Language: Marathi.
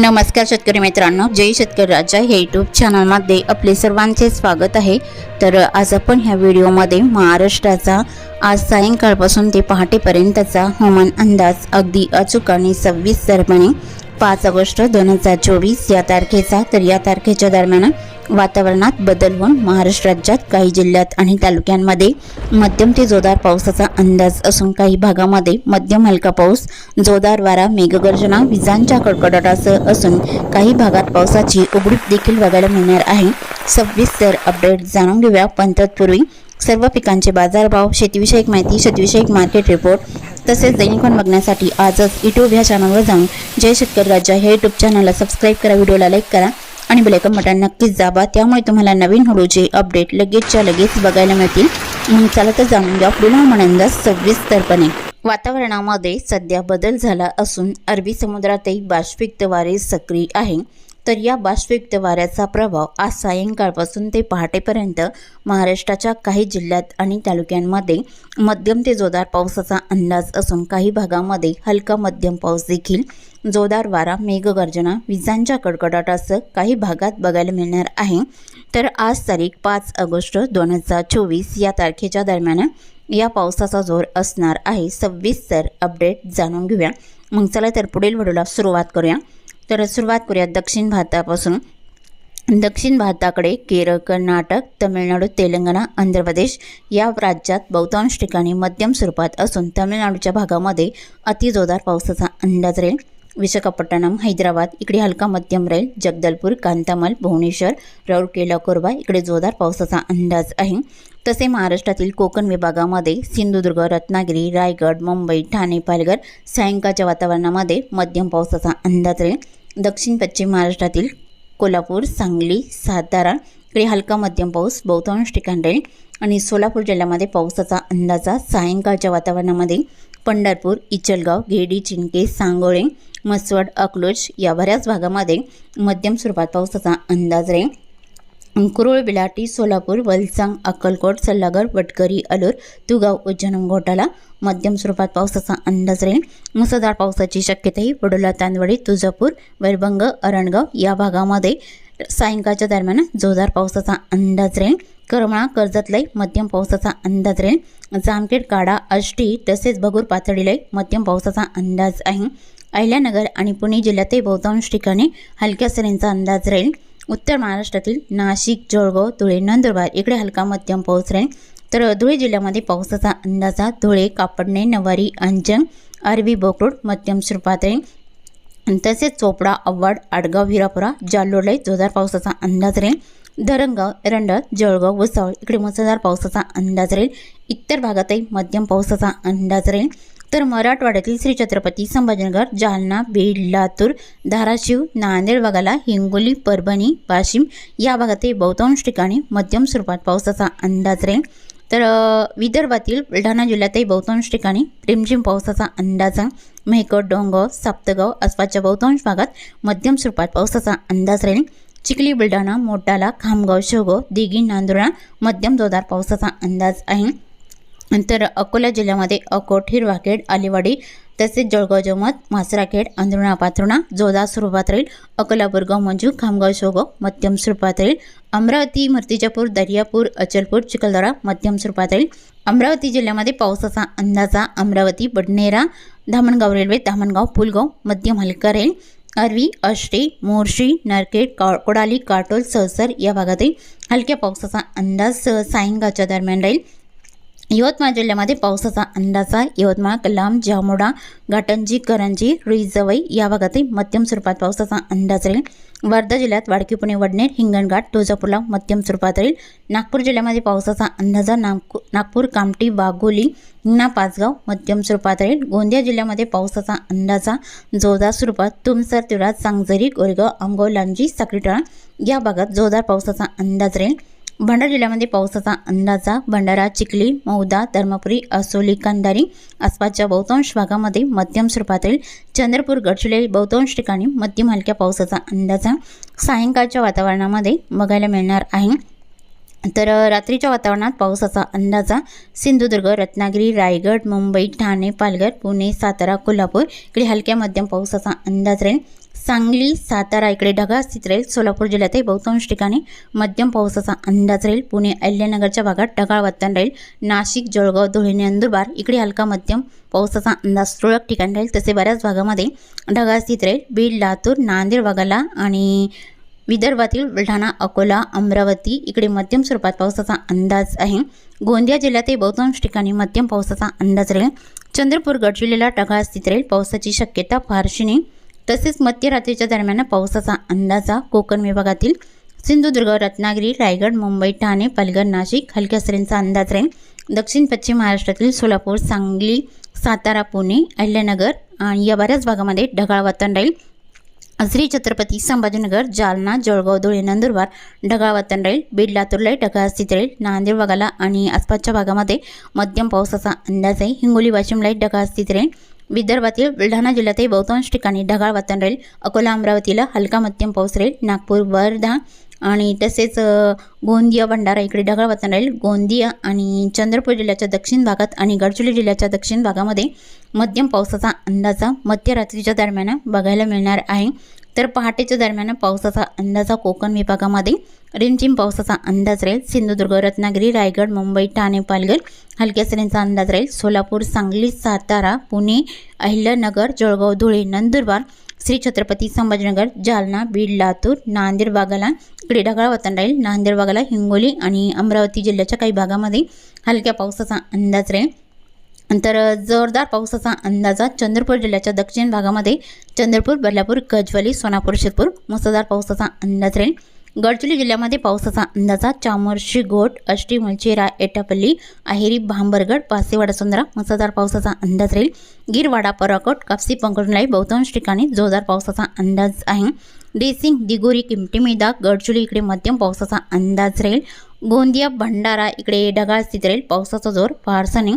नमस्कार शेतकरी मित्रांनो जय शेतकरी राजा हे यूट्यूब चॅनलमध्ये आपले सर्वांचे स्वागत आहे. तर आज आपण ह्या व्हिडिओमध्ये महाराष्ट्राचा आज सायंकाळपासून ते पहाटेपर्यंतचा हवामान अंदाज अगदी अचूक आणि सव्वीस सरपणे पाच ऑगस्ट दोन हजार चोवीस या तारखेचा तर या तारखेच्या दरम्यान वातावरणात बदल होऊन महाराष्ट्र राज्यात काही जिल्ह्यात आणि तालुक्यांमध्ये मध्यम ते जोरदार पावसाचा अंदाज असून काही भागामध्ये मध्यम हलका पाऊस जोरदार वारा मेघगर्जना विजांच्या कडकडाटासह असून काही भागात पावसाची उघडीप देखील बघायला मिळणार आहे. सविस्तर अपडेट जाणून घेऊया. पण तत्पूर्वी सर्व पिकांचे बाजारभाव शेतीविषयक माहिती शेतीविषयक मार्केट रिपोर्ट तसेच दैनिकन बघण्यासाठी आजच यूट्यूब ह्या चॅनलवर जाऊन जय शेतकरी राजा हे यूट्यूब चॅनलला सबस्क्राईब करा. व्हिडिओला लाईक करा. आणि बेलायकन बटन नक्कीच दाबा त्यामुळे तुम्हाला नवीन हळूचे अपडेट लगेचच्या लगेच बघायला मिळतील. म्हणून चला तर जाणून घ्या पुढील हवामान सविस्तरपणे. वातावरणामध्ये सध्या बदल झाला असून अरबी समुद्रातही बाष्पयुक्त वारे सक्रिय आहे. तर या बाष्पयुक्त वाऱ्याचा प्रभाव आज सायंकाळपासून ते पहाटेपर्यंत महाराष्ट्राच्या काही जिल्ह्यात आणि तालुक्यांमध्ये मध्यम ते जोरदार पावसाचा अंदाज असून काही भागामध्ये हलका मध्यम पाऊस देखील. जोरदार वारा मेघगर्जना विजांच्या कडकडाटासह काही भागात बघायला मिळणार आहे. तर आज तारीख पाच ऑगस्ट दोन हजार चोवीस या तारखेच्या दरम्यान या पावसाचा जोर असणार आहे. सव्वीस तर अपडेट जाणून घेऊया. मग चला तर पुढील व्हिडिओला सुरुवात करूया. तर सुरुवात करूया दक्षिण भारतापासून. दक्षिण भारताकडे केरळ कर्नाटक तमिळनाडू तेलंगणा आंध्र प्रदेश या राज्यात बहुतांश ठिकाणी मध्यम स्वरूपात असून तमिळनाडूच्या भागामध्ये अतिजोरदार पावसाचा अंदाज राहील. विशाखापट्टणम हैदराबाद इकडे हलका मध्यम राहील. जगदलपूर कांतामल भुवनेश्वर राऊरकेला कोरबा इकडे जोरदार पावसाचा अंदाज आहे. तसे महाराष्ट्रातील कोकण विभागामध्ये सिंधुदुर्ग रत्नागिरी रायगड मुंबई ठाणे पालघर सायंकाळच्या वातावरणामध्ये मध्यम पावसाचा अंदाज राहील. दक्षिण पश्चिम महाराष्ट्रातील कोल्हापूर सांगली सातारा इकडे हलका मध्यम पाऊस बहुतांश ठिकाण राहील आणि सोलापूर जिल्ह्यामध्ये पावसाचा अंदाजा सायंकाळच्या वातावरणामध्ये पंढरपूर इचलगाव घेडी चिंके सांगोळे मसवड अकलोज या बऱ्याच भागामध्ये मध्यम स्वरूपात पावसाचा अंदाज राहील कुरुळ बिलाटी सोलापूर वलसांग अक्कलकोट सल्लागड वटकरी अलूर तुगाव उज्जैन घोटाला. मध्यम स्वरूपात पावसाचा अंदाज राहील. मुसळधार पावसाची शक्यताही वडोला तांदवडी तुळजापूर वैरभंग अरणगाव या भागामध्ये सायंकाळच्या दरम्यान जोरदार पावसाचा अंदाज राहील. करमाळा कर्जतलाई मध्यम पावसाचा अंदाज राहील. जामखेड काडा आष्टी तसेच भगूर पातळीलाई मध्यम पावसाचा अंदाज आहे. अहिल्यानगर आणि पुणे जिल्ह्यातही बहुतांश ठिकाणी हलक्या सरींचा अंदाज राहील. उत्तर महाराष्ट्रातील नाशिक जळगाव धुळे नंदुरबार इकडे हलका मध्यम पाऊस राहील. तर धुळे जिल्ह्यामध्ये पावसाचा अंदाजा धुळे कापडणे नवारी अंजंग अरबी बोकरूड मध्यम स्वरूपात राहील. तसेच चोपडा अव्वाड आडगाव हिरापुरा जालोरलाई जोरदार पावसाचा अंदाज राहील. धरणगाव एरंडळ जळगाव वसावळ इकडे मुसळधार पावसाचा अंदाज राहील. इतर भागातही मध्यम पावसाचा अंदाज राहील. तर मराठवाड्यातील श्री छत्रपती संभाजीनगर जालना बीड लातूर धाराशिव नांदेड भागाला हिंगोली परभणी वाशिम या भागातही बहुतांश ठिकाणी मध्यम स्वरूपात पावसाचा अंदाज राहील. तर विदर्भातील बुलढाणा जिल्ह्यातही बहुतांश ठिकाणी रिमझिम पावसाचा अंदाज आहे. मेहकर डोंगर साप्तगाव आसपासच्या बहुतांश भागात मध्यम स्वरूपात पावसाचा अंदाज राहील. चिखली बुलढाणा मोटाला खामगाव शेवगाव दिघी नांदुरा मध्यम जोरदार पावसाचा अंदाज आहे. नंतर अकोला जिल्ह्यामध्ये अकोट हिरवाखेड आलेवाडी तसेच जळगाव जमत मासराखेड अंधरुणा पाथरुणा जोधा स्वरूपात राहील अकोलापुरगाव मंजू खामगाव शोगाव मध्यम स्वरूपात राहील अमरावती मूर्तिजापूर दर्यापूर अचलपूर चिखलदरा मध्यम स्वरूपात राहील अमरावती जिल्ह्यामध्ये पावसाचा अंदाजा अमरावती बडनेरा धामणगाव रेल्वे धामणगाव पुलगाव मध्यम हलका राहील अरवी आष्टी मोर्शी नरखेड का कोडाली काटोल सहसर या भागातही हलक्या पावसाचा अंदाज सायंकाळच्या दरम्यान राहील. यवतमाळ जिल्ह्यामध्ये पावसाचा अंदाज आहे. यवतमाळ कलाम जामोडा घाटंजी करंजी रुईजवई या भागातही मध्यम स्वरूपात पावसाचा अंदाज राहील. वर्धा जिल्ह्यात वाडकी पुणे वडनेर हिंगणघाट तुळजापूरला मध्यम स्वरूपात राहील. नागपूर जिल्ह्यामध्ये पावसाचा अंदाजा नागपूर नागपूर कामठी वाघोली हिंगणा पाचगाव मध्यम स्वरूपात राहील. गोंदिया जिल्ह्यामध्ये पावसाचा अंदाजा जोरदार स्वरूपात तुमसर तिळात सांगजरी गोरेगाव आंबगाव लांजी साखरीटाळा या भागात जोरदार पावसाचा अंदाज राहील. भंडारा जिल्ह्यामध्ये पावसाचा अंदाजा भंडारा चिखली मौदा धर्मपुरी असोली कंदारी आसपासच्या बहुतांश भागामध्ये मध्यम स्वरूपात चंद्रपूर गडचिरोली बहुतांश ठिकाणी मध्यम हलक्या पावसाचा अंदाजा. सायंकाळच्या वातावरणामध्ये बघायला मिळणार आहे. तर रात्रीच्या वातावरणात पावसाचा अंदाजा सिंधुदुर्ग रत्नागिरी रायगड मुंबई ठाणे पालघर पुणे सातारा कोल्हापूर इकडे हलक्या मध्यम पावसाचा अंदाज राहील. सांगली सातारा इकडे ढगाळ स्थित राहील. सोलापूर जिल्ह्यातही बहुतांश ठिकाणी मध्यम पावसाचा अंदाज राहील. पुणे अहिल्यानगरच्या भागात ढगाळ वातावरण राहील. नाशिक जळगाव धुळे नंदुरबार इकडे हलका मध्यम पावसाचा अंदाज तुरळक ठिकाणी राहील. तसे बऱ्याच भागामध्ये ढगाळ स्थित राहील. बीड लातूर नांदेड वगळा आणि विदर्भातील बुलढाणा अकोला अमरावती इकडे मध्यम स्वरूपात पावसाचा अंदाज आहे. गोंदिया जिल्ह्यातही बहुतांश ठिकाणी मध्यम पावसाचा अंदाज राहील. चंद्रपूर गडचिरोलीला ढगाळ स्थित राहील. पावसाची शक्यता फारशी नाही. तसेच मध्यरात्रीच्या दरम्यान पावसाचा अंदाजा कोकण विभागातील सिंधुदुर्ग रत्नागिरी रायगड मुंबई ठाणे पालघर नाशिक हलक्या सरींचा अंदाज राहील. दक्षिण पश्चिम महाराष्ट्रातील सोलापूर सांगली सातारा पुणे अहिल्यानगर आणि या बऱ्याच भागामध्ये ढगाळ वातावरण राहील. श्री छत्रपती संभाजीनगर जालना जळगाव धुळे नंदुरबार ढगाळ राहील बीड लातूरलाही ढगाळ स्थित राहील. नांदेड भागाला आणि आसपासच्या भागामध्ये मध्यम पावसाचा अंदाज आहे. हिंगोली वाशिम ढगाळ स्थित राहील. विदर्भातील बुलढाणा जिल्ह्यातही बहुतांश ठिकाणी ढगाळ वातावरण राहील. अकोला अमरावतीला हलका मध्यम पाऊस राहील. नागपूर वर्धा आणि तसेच गोंदिया भंडारा इकडे ढगाळ वातावरण राहील. गोंदिया आणि चंद्रपूर जिल्ह्याच्या दक्षिण भागात आणि गडचिरोली जिल्ह्याच्या दक्षिण भागामध्ये मध्यम पावसाचा अंदाजा मध्यरात्रीच्या दरम्यान बघायला मिळणार आहे. तर पहाटेच्या दरम्यान पावसाचा अंदाजा कोकण विभागामध्ये रिमझिम पावसाचा अंदाज राहील. सिंधुदुर्ग रत्नागिरी रायगड मुंबई ठाणे पालघर हलक्या सरींचा अंदाज राहील. सोलापूर सांगली सातारा पुणे अहिल्यानगर जळगाव धुळे नंदुरबार श्री छत्रपती संभाजीनगर जालना बीड लातूर नांदेड भागाला इकडे ढगाळ वातावरण राहील नांदेड भागाला हिंगोली आणि अमरावती जिल्ह्याच्या काही भागामध्ये हलक्या पावसाचा अंदाज राहील तर जोरदार पावसाचा अंदाजा चंद्रपूर जिल्ह्याच्या दक्षिण भागामध्ये चंद्रपूर बदलापूर गजवाली सोनापूर शिरपूर मुसळधार पावसाचा अंदाज राहील गडचिरोली जिल्ह्यामध्ये पावसाचा अंदाजा चामोर्शी गोट अष्टी मुलचेरा एटापल्ली अहेरी भांबरगड पासेवाडा सुंदरा मुसळधार पावसाचा अंदाज राहील. गिरवाडा पराकोट कापसी पंकजलाई बहुतांश ठिकाणी जोरदार पावसाचा अंदाज आहे. डेसिंग दिगोरी किमटीमेदा गडचिरोली इकडे मध्यम पावसाचा अंदाज राहील. गोंदिया भंडारा इकडे ढगाळ स्थित राहील. पावसाचा जोर फारसा नाही.